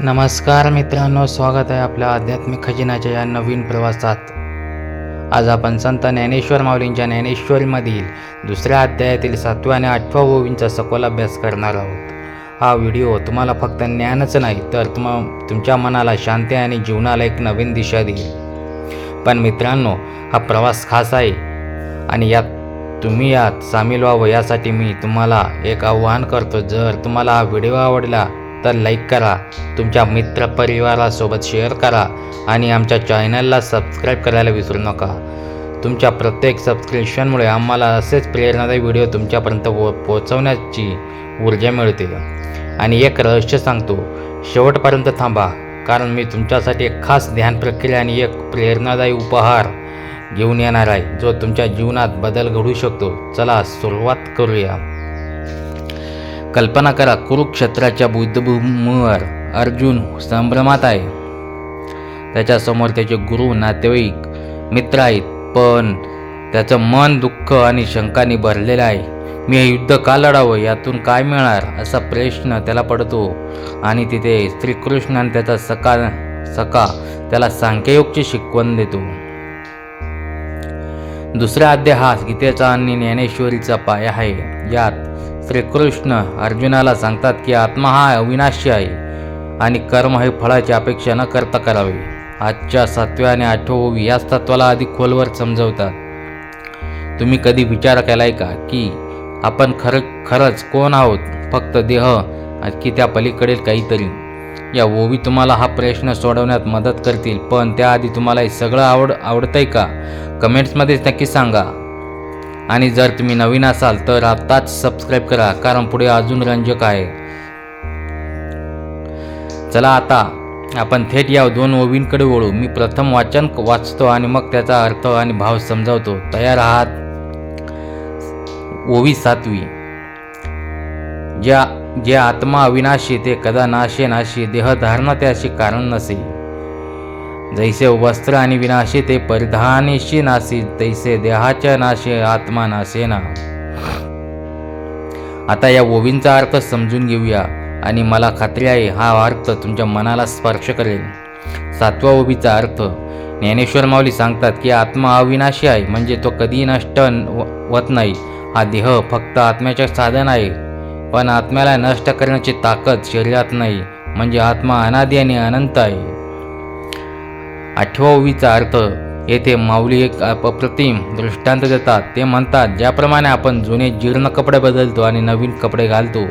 नमस्कार मित्रांनो स्वागत आहे आपल्या आध्यात्मिक खजिनाच्या या नवीन प्रवासात. आज आपण संत ज्ञानेश्वर माऊलींच्या ज्ञानेश्वरीमधील दुसऱ्या अध्यायातील सातव्या आणि आठव्या ओवींचा सखोल अभ्यास करणार आहोत. हा व्हिडिओ तुम्हाला फक्त ज्ञानच नाही तर तुम तुमच्या मनाला शांती आणि जीवनाला एक नवीन दिशा देईल. पण मित्रांनो हा प्रवास खास आहे आणि यात तुम्ही यात सामील व्हावं यासाठी मी तुम्हाला एक आव्हान करतो. जर तुम्हाला हा व्हिडिओ आवडला तर लाईक करा. तुमच्या मित्रपरिवारासोबत शेअर करा आणि आमच्या चॅनलला सबस्क्राईब करायला विसरू नका. तुमच्या प्रत्येक सबस्क्रिप्शनमुळे आम्हाला असेच प्रेरणादायी व्हिडिओ तुमच्यापर्यंत पो पोचवण्याची ऊर्जा मिळते. आणि एक रहस्य सांगतो. शेवटपर्यंत थांबा कारण मी तुमच्यासाठी एक खास ध्यान प्रक्रिया आणि एक प्रेरणादायी उपहार घेऊन येणार आहे जो तुमच्या जीवनात बदल घडू शकतो. चला सुरुवात करूया. कल्पना करा कुरुक्षेत्राच्या बुद्धभूमीवर अर्जुन संभ्रमात आहे. त्याच्यासमोर त्याचे गुरु नातेवाईक मित्र आहेत पण त्याचं मन दुःख आणि शंकाने भरलेलं आहे. मी हे युद्ध का लढावं? यातून काय मिळणार? असा प्रश्न त्याला पडतो. आणि तिथे श्रीकृष्ण आणि त्याचा सका सका त्याला सांख्ययोगची शिकवण देतो. दुसरा अध्याय हा गीतेचा आणि ज्ञानेश्वरीचा पाया आहे. यात श्रीकृष्ण अर्जुनाला सांगतात की आत्मा हा अविनाशी आहे आणि कर्म हे फळाची अपेक्षा न करता करावे. आजच्या सातव्या आणि आठव्या ओवी याच तत्वाला अधिक खोलवर समजवतात. तुम्ही कधी विचार केलाय का की आपण खरं खरंच कोण आहोत? फक्त देह की त्या पलीकडील काहीतरी? या ओवी तुम्हाला हा प्रश्न सोडवण्यात मदत करतील पण त्याआधी तुम्हाला हे सगळं आवड आवडतंय का? कमेंट्समध्ये नक्की सांगा. आणि जर तुम्ही नवीन असाल तर आत्ताच सबस्क्राईब करा कारण पुढे अजून रंजक आहे. चला आता आपण थेट या दोन ओवींकडे वळू. मी प्रथम वाचन वाचतो आणि मग त्याचा अर्थ आणि भाव समजावतो. तयार आहात? ओवी सातवी. ज्या जे आत्मा अविनाशी ते कदा नाशे नाशी देहधारणा त्याशी कारण नसे. जैसे वस्त्र आणि विनाशी ते परिधानेशी नासी तैसे देहाच्या नाशे आत्मा नासेना आता या ओवींचा अर्थ समजून घेऊया आणि मला खात्री आहे हा अर्थ तुमच्या मनाला स्पर्श करेल. सातवा ओबीचा अर्थ ज्ञानेश्वर माऊली सांगतात की आत्मा अविनाशी आहे म्हणजे तो कधीही नष्ट होत नाही. हा देह फक्त आत्म्याचे साधन आहे. पण आत्म्याला नष्ट करण्याची ताकद शरीरात नाही म्हणजे आत्मा अनादी आणि अनंत आहे. आठवा ओवीचा अर्थ येथे माऊली एक अप्रतिम दृष्टांत देतात. ते म्हणतात ज्याप्रमाणे आपण जुने जीर्ण कपडे बदलतो आणि नवीन कपडे घालतो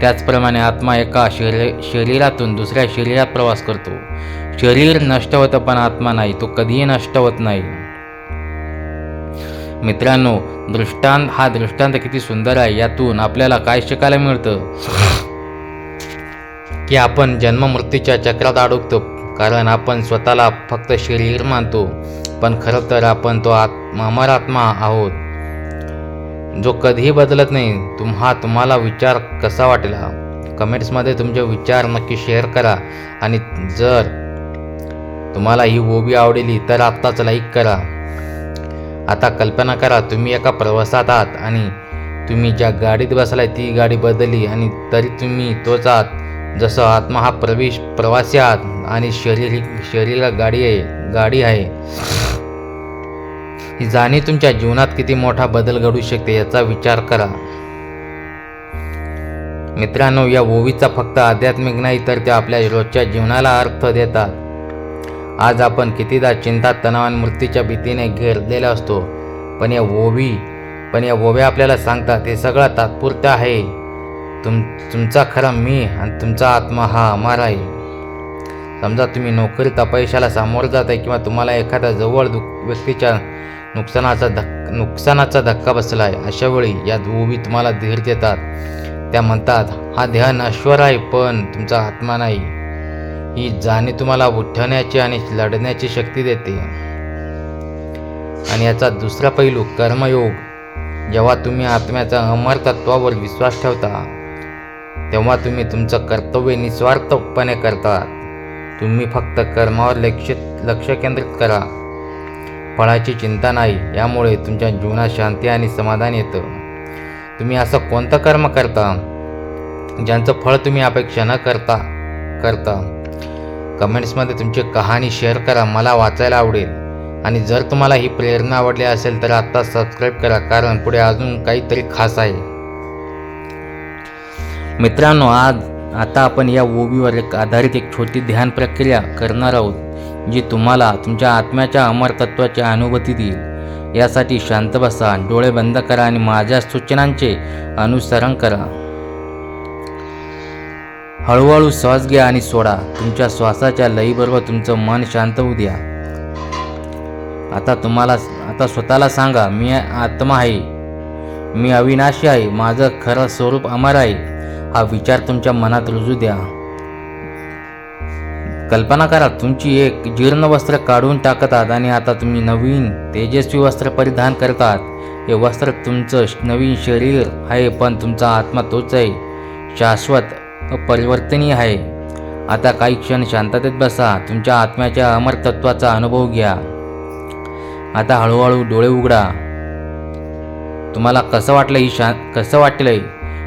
त्याचप्रमाणे आत्मा एका शरी शरीरातून दुसऱ्या शरीरात प्रवास करतो. शरीर नष्ट होतं पण आत्मा नाही तो कधीही नष्ट होत नाही. मित्रांनो दृष्टांत हा दृष्टांत किती सुंदर आहे यातून आपल्याला काय शिकायला मिळतं? की आपण जन्ममृत्यूच्या चक्रात अडकतो. कारण आपण स्वतःला फक्त शरीर मानतो पण खरं तर आपण तो आत्मा अमर आत्मा आहोत. जो कधीही बदलत नाही तुम्हा तुम्हाला विचार कसा वाटला कमेंट्समध्ये तुमचे विचार नक्की शेअर करा. आणि जर तुम्हाला ही ओबी आवडली तर आत्ताच लाईक करा. आता कल्पना करा तुम्ही एका प्रवासात आहात आणि तुम्ही ज्या गाडीत बसलाय ती गाडी बदलली आणि तरी तुम्ही तोच आहात. जसं आत्मा हा प्रवेश प्रवासी आहात आणि शरीर शरीराला गाडी आहे गाडी आहे. ही जाणीव तुमच्या जीवनात किती मोठा बदल घडू शकते याचा विचार करा. मित्रांनो या ओवीचा फक्त आध्यात्मिक नाही तर त्या आपल्या रोजच्या जीवनाला अर्थ देतात. आज आपण कितीदा चिंता तणाव आणि मृत्यूच्या भीतीने घेरलेला असतो पण या ओवी पण या ओव्या आपल्याला सांगतात हे सगळं तात्पुरतं आहे. तुम तुमचा खरा मी आणि तुमचा आत्मा हा अमार आहे. समजा तुम्ही नोकरीत अपयशाला सामोरं जात आहे किंवा तुम्हाला एखाद्या जवळ दु व्यक्तीच्या नुकसानाचा धक् नुकसानाचा धक्का बसला आहे अशा वेळी या ओवी तुम्हाला धीर देतात. त्या म्हणतात हा देह नश्वर आहे पण तुमचा आत्मा नाही. ही जाणीव तुम्हाला उठवण्याची आणि लढण्याची शक्ती देते. आणि याचा दुसरा पैलू कर्मयोग. जेव्हा तुम्ही आत्म्याच्या अमर तत्वावर विश्वास ठेवता तेव्हा तुम्ही तुमचं कर्तव्य निस्वार्थपणे करता. तुम्ही फक्त कर्मावर लक्ष लक्ष केंद्रित करा. फळाची चिंता नाही यामुळे तुमच्या जीवनात शांती आणि समाधान येतं. तुम्ही असं कोणतं कर्म करता? ज्यांचं फळ तुम्ही अपेक्षा न करता करता? कमेंट्समध्ये तुमची कहाणी शेअर करा मला वाचायला आवडेल. आणि जर तुम्हाला ही प्रेरणा आवडली असेल तर आत्ता सबस्क्राईब करा कारण पुढे अजून काहीतरी खास आहे. मित्रांनो आज आता आपण या ओवीवर एक आधारित एक छोटी ध्यान प्रक्रिया करणार आहोत जी तुम्हाला तुमच्या आत्म्याच्या अमर तत्वाची अनुभूती देईल. यासाठी शांत बसा डोळे बंद करा आणि माझ्या सूचनांचे अनुसरण करा. हळूहळू श्वास घ्या आणि सोडा. तुमच्या श्वासाच्या लईबरोबर तुमचं मन शांत होऊ द्या. आता तुम्हाला आता स्वतःला सांगा मी आत्मा आहे. मी अविनाशी आहे. माझं खरं स्वरूप अमर आहे. हा विचार तुमच्या मनात रुजू द्या. कल्पना करा तुमची एक जीर्ण वस्त्र काढून टाकतात आणि आता तुम्ही नवीन तेजस्वी वस्त्र परिधान करतात. हे वस्त्र तुमचं नवीन शरीर आहे पण तुमचा आत्मा तोच आहे. शाश्वत परिवर्तनीय आहे. आता काही क्षण शांततेत बसा तुमच्या आत्म्याच्या अमरतत्वाचा अनुभव घ्या. आता हळूहळू डोळे उघडा. तुम्हाला कसं वाटलं ही शां कसं वाटलंय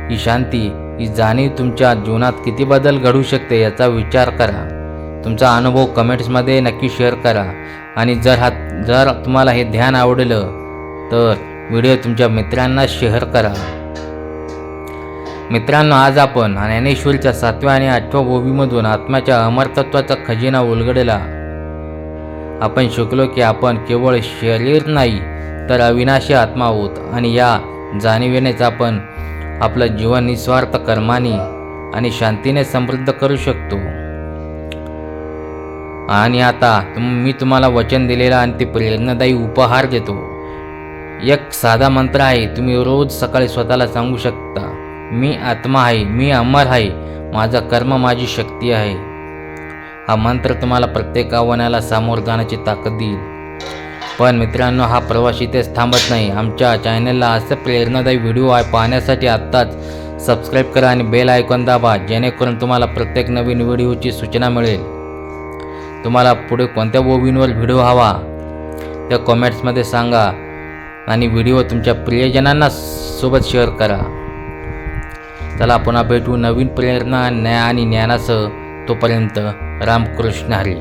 ही शांती? ही जाणीव तुमच्या जीवनात किती बदल घडू शकते याचा विचार करा. तुमचा अनुभव कमेंट्समध्ये नक्की शेअर करा. आणि जर हा जर तुम्हाला हे ध्यान आवडलं तर व्हिडिओ तुमच्या मित्रांना शेअर करा. मित्रांनो आज आपण ज्ञानेश्वरीच्या सातव्या आणि आठव्या ओवीमधून आत्म्याच्या अमरतत्वाचा खजिना उलगडला. आपण शिकलो की आपण केवळ शरीर नाही तर अविनाशी आत्मा आहोत. आणि या जाणीवेनेच आपण आपलं जीवन निस्वार्थ कर्माने आणि शांतीने समृद्ध करू शकतो. आणि आता तुम मी तुम्हाला वचन दिलेला आणि ते प्रेरणादायी उपहार देतो. एक साधा मंत्र आहे तुम्ही रोज सकाळी स्वतःला सांगू शकता मी आत्मा आहे मी अमर आहे माझा कर्म माझी शक्ती आहे. हा मंत्र तुम्हाला प्रत्येक आव्हानाला सामोर जाण्याची ताकद देईल. पण मित्रांनो हा प्रवास इथेच थांबत नाही. आमच्या चॅनलला असं प्रेरणादायी व्हिडिओ आहे. पाहण्यासाठी आत्ताच सबस्क्राईब करा आणि बेल आयकॉन दाबा जेणेकरून तुम्हाला प्रत्येक नवीन व्हिडिओची सूचना मिळेल. तुम्हाला पुढे कोणत्या ओवींवर व्हिडिओ हवा त्या कॉमेंट्समध्ये सांगा आणि व्हिडिओ तुमच्या प्रियजनांना सोबत शेअर करा. चला पुन्हा भेटू नवीन प्रेरणा न्याय आणि ज्ञानासह तोपर्यंत रामकृष्ण हरी.